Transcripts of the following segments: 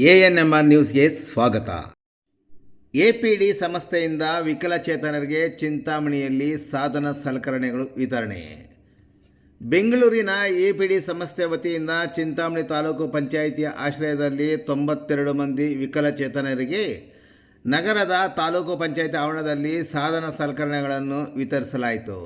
A N M R ನ್ಯೂಸ್ಗೆ ಸ್ವಾಗತ. A P D ಸಂಸ್ಥೆಯಿಂದ ವಿಕಲಚೇತನರಿಗೆ ಚಿಂತಾಮಣಿಯಲ್ಲಿ ಸಾಧನ ಸಲಕರಣೆಗಳು ವಿತರಣೆ. ಬೆಂಗಳೂರಿನ ಎ ಪಿ ಡಿ ಸಂಸ್ಥೆ ವತಿಯಿಂದ ಚಿಂತಾಮಣಿ ತಾಲೂಕು ಪಂಚಾಯಿತಿಯ ಆಶ್ರಯದಲ್ಲಿ ತೊಂಬತ್ತೆರಡು ಮಂದಿ ವಿಕಲಚೇತನರಿಗೆ ನಗರದ ತಾಲೂಕು ಪಂಚಾಯಿತಿ ಆವರಣದಲ್ಲಿ ಸಾಧನ ಸಲಕರಣೆಗಳನ್ನು ವಿತರಿಸಲಾಯಿತು.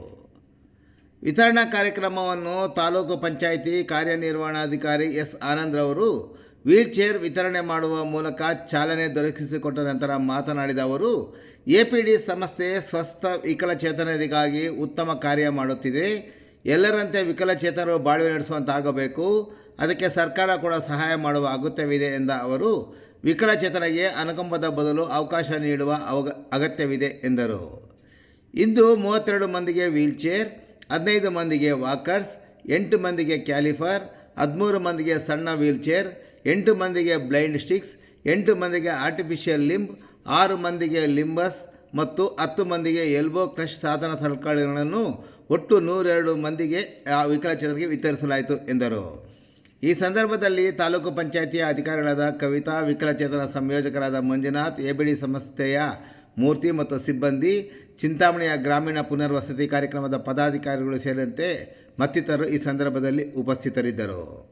ವಿತರಣಾ ಕಾರ್ಯಕ್ರಮವನ್ನು ತಾಲೂಕು ಪಂಚಾಯಿತಿ ಕಾರ್ಯನಿರ್ವಹಣಾಧಿಕಾರಿ ಎಸ್ ಆನಂದ್ರವರು ವೀಲ್ ಚೇರ್ ವಿತರಣೆ ಮಾಡುವ ಮೂಲಕ ಚಾಲನೆ ದೊರಕಿಸಿಕೊಟ್ಟ ನಂತರ ಮಾತನಾಡಿದ ಅವರು, ಎ ಪಿ ಡಿ ಸಂಸ್ಥೆ ಸ್ವಸ್ಥ ವಿಕಲಚೇತನರಿಗಾಗಿ ಉತ್ತಮ ಕಾರ್ಯ ಮಾಡುತ್ತಿದೆ. ಎಲ್ಲರಂತೆ ವಿಕಲಚೇತನರು ಬಾಳ್ವೆ ನಡೆಸುವಂತಾಗಬೇಕು. ಅದಕ್ಕೆ ಸರ್ಕಾರ ಕೂಡ ಸಹಾಯ ಮಾಡುವ ಅಗತ್ಯವಿದೆ ಎಂದ ಅವರು, ವಿಕಲಚೇತನರಿಗೆ ಅನುಕಂಪದ ಬದಲು ಅವಕಾಶ ನೀಡುವ ಅಗತ್ಯವಿದೆ ಎಂದರು. ಇಂದು ಮೂವತ್ತೆರಡು ಮಂದಿಗೆ ವೀಲ್ ಚೇರ್, ಹದಿನೈದು ಮಂದಿಗೆ ವಾಕರ್ಸ್, ಎಂಟು ಮಂದಿಗೆ ಕ್ಯಾಲಿಫರ್ ಹದಿಮೂರು ಮಂದಿಗೆ ಸಣ್ಣ ವೀಲ್ ಚೇರ್, ಎಂಟು ಮಂದಿಗೆ ಬ್ಲೈಂಡ್ ಸ್ಟಿಕ್ಸ್, ಎಂಟು ಮಂದಿಗೆ ಆರ್ಟಿಫಿಷಿಯಲ್ ಲಿಂಬ್, ಆರು ಮಂದಿಗೆ ಲಿಂಬಸ್ ಮತ್ತು ಹತ್ತು ಮಂದಿಗೆ ಎಲ್ಬೋ ಕ್ರಶ್ ಸಾಧನ ಸಲಕರಣೆಗಳನ್ನು ಒಟ್ಟು ನೂರೆರಡು ಮಂದಿಗೆ ಆ ವಿಕಲಚೇತನರಿಗೆ ವಿತರಿಸಲಾಯಿತು ಎಂದರು. ಈ ಸಂದರ್ಭದಲ್ಲಿ ತಾಲೂಕು ಪಂಚಾಯಿತಿಯ ಅಧಿಕಾರಿಗಳಾದ ಕವಿತಾ, ವಿಕಲಚೇತನ ಸಂಯೋಜಕರಾದ ಮಂಜುನಾಥ್ ಎಬಿಡಿ ಸಂಸ್ಥೆಯ ಮೂರ್ತಿ ಮತ್ತು ಸಿಬ್ಬಂದಿ ಚಿಂತಾಮಣಿಯ ಗ್ರಾಮೀಣ ಪುನರ್ವಸತಿ ಕಾರ್ಯಕ್ರಮದ ಪದಾಧಿಕಾರಿಗಳು ಸೇರಿದಂತೆ ಮತ್ತಿತರರು ಈ ಸಂದರ್ಭದಲ್ಲಿ ಉಪಸ್ಥಿತರಿದ್ದರು.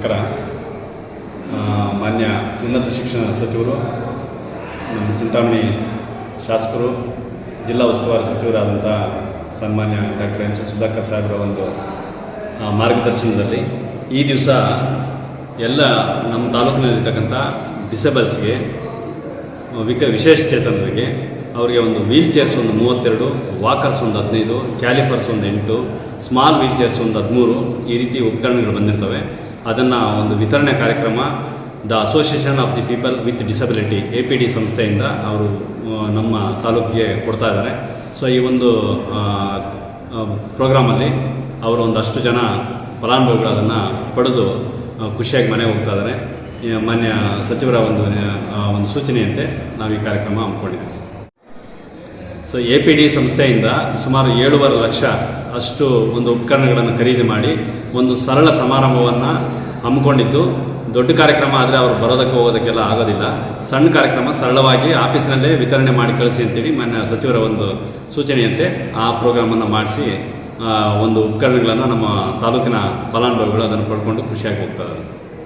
ನಮಸ್ಕಾರ. ಮಾನ್ಯ ಉನ್ನತ ಶಿಕ್ಷಣ ಸಚಿವರು, ನಮ್ಮ ಚಿಂತಾಮಣಿ ಶಾಸಕರು, ಜಿಲ್ಲಾ ಉಸ್ತುವಾರಿ ಸಚಿವರಾದಂಥ ಸನ್ಮಾನ್ಯ ಡಾಕ್ಟರ್ ಎಂ ಸಿ ಸುಧಾಕರ್ ಸಾಹೇಬರ ಒಂದು ಮಾರ್ಗದರ್ಶನದಲ್ಲಿ ಈ ದಿವಸ ಎಲ್ಲ ನಮ್ಮ ತಾಲೂಕಿನಲ್ಲಿರ್ತಕ್ಕಂಥ ಡಿಸೇಬಲ್ಸ್ಗೆ, ವಿಕ, ವಿಶೇಷ ಚೇತನರಿಗೆ ಅವರಿಗೆ ಒಂದು ವೀಲ್ ಚೇರ್ಸ್ ಒಂದು ಮೂವತ್ತೆರಡು, ವಾಕರ್ಸ್ ಒಂದು ಹದಿನೈದು, ಕ್ಯಾಲಿಫರ್ಸ್ ಒಂದು ಎಂಟು, ಸ್ಮಾಲ್ ವೀಲ್ ಚೇರ್ಸ್ ಒಂದು ಹದಿಮೂರು ಈ ರೀತಿ ಉಪಕರಣಗಳು ಬಂದಿರ್ತವೆ. ಅದನ್ನು ಒಂದು ವಿತರಣೆ ಕಾರ್ಯಕ್ರಮ, the association of the people with disability A P D ಸಂಸ್ಥೆಯಿಂದ ಅವರು ನಮ್ಮ ತಾಲೂಕಿಗೆ ಕೊಡ್ತಾ ಇದ್ದಾರೆ ಸೊ ಈ ಒಂದು ಪ್ರೋಗ್ರಾಮಲ್ಲಿ ಅವರು ಒಂದಷ್ಟು ಜನ ಫಲಾನುಭವಿಗಳು ಅದನ್ನು ಪಡೆದು ಖುಷಿಯಾಗಿ ಮನೆಗೆ ಹೋಗ್ತಾ ಇದ್ದಾರೆ ಮಾನ್ಯ ಸಚಿವರ ಒಂದು ಒಂದು ಸೂಚನೆಯಂತೆ ನಾವು ಈ ಕಾರ್ಯಕ್ರಮ ಹಮ್ಮಿಕೊಂಡಿದ್ದೀವಿ. ಸೊ ಎ ಪಿ ಡಿ ಸಂಸ್ಥೆಯಿಂದ ಸುಮಾರು ಏಳುವರೆ ಲಕ್ಷ ಅಷ್ಟು ಒಂದು ಉಪಕರಣಗಳನ್ನು ಖರೀದಿ ಮಾಡಿ ಒಂದು ಸರಳ ಸಮಾರಂಭವನ್ನು ಹಮ್ಮಿಕೊಂಡಿದ್ದು. ದೊಡ್ಡ ಕಾರ್ಯಕ್ರಮ ಆದರೆ ಅವರು ಬರೋದಕ್ಕೆ ಹೋಗೋದಕ್ಕೆಲ್ಲ ಆಗೋದಿಲ್ಲ. ಸಣ್ಣ ಕಾರ್ಯಕ್ರಮ, ಸರಳವಾಗಿ ಆಫೀಸಿನಲ್ಲೇ ವಿತರಣೆ ಮಾಡಿ ಕಳಿಸಿ ಅಂತೇಳಿ ಮಾನ್ಯ ಸಚಿವರ ಒಂದು ಸೂಚನೆಯಂತೆ ಆ ಪ್ರೋಗ್ರಾಮನ್ನು ಮಾಡಿಸಿ ಒಂದು ಉಪಕರಣಗಳನ್ನು ನಮ್ಮ ತಾಲೂಕಿನ ಫಲಾನುಭವಿಗಳು ಅದನ್ನು ಪಡ್ಕೊಂಡು ಖುಷಿಯಾಗಿ ಹೋಗ್ತಾ